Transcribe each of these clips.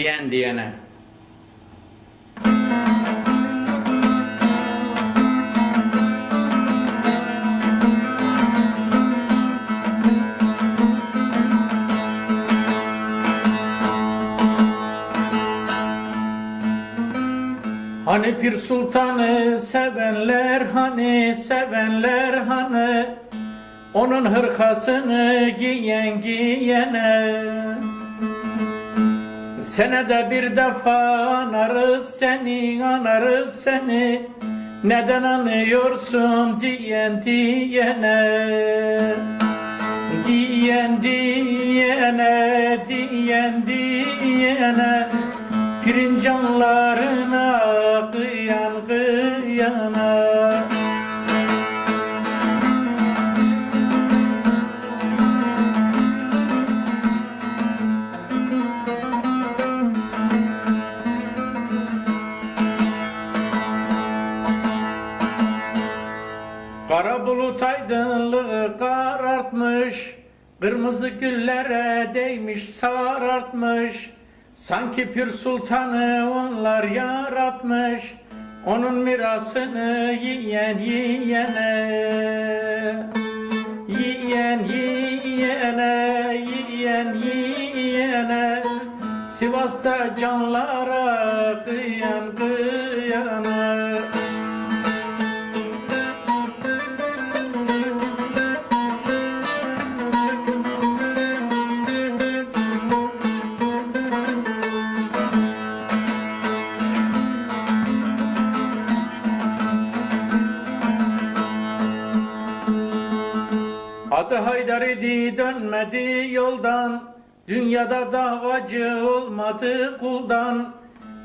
diyen diyene. Hani Pir Sultan'ı sevenler hani sevenler hani onun hırkasını giyen giyene Senede bir defa anarız seni anarız seni. Neden anıyorsun diyen diyene? Diyen diyene diyen diyene. Pirincanlarına kıyan kıyana aydınlığı karartmış Kırmızı güllere değmiş sarartmış. Sanki Pir Sultan'ı onlar yaratmış Onun mirasını yiyen yiyene. Yiyen yiyene Yiyen yiyene. Sivas'ta canlara kıyan kıyana Adı Haydar idi dönmedi yoldan. Dünyada davacı olmadı kuldan.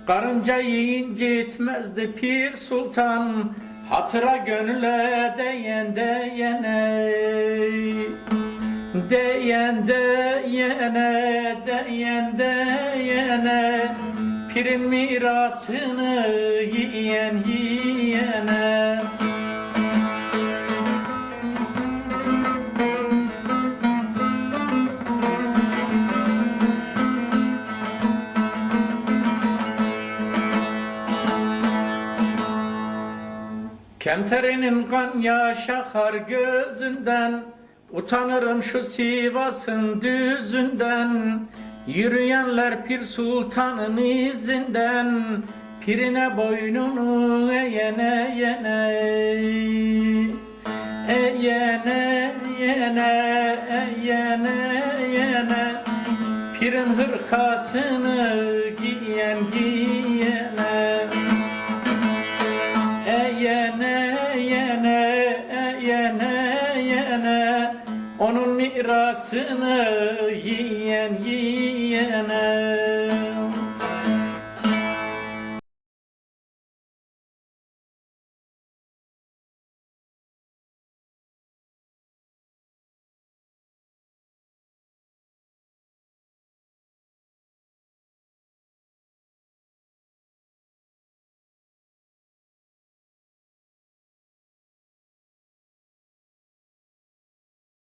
Karıncayı incitmezdi pir sultan. Hatıra gönüle değen değene Değen değene değen değene. Pirin mirasını yiyen yiyene Kemterinin kan yaş gözünden Utanırım şu Sivas'ın düzünden. Yürüyenler Pir Sultan'ın izinden Pirine boynunu eğene eğene Eğene eğene eğene eğene. Pirin hırkasını giyen giyene mirasını yiyen yiyene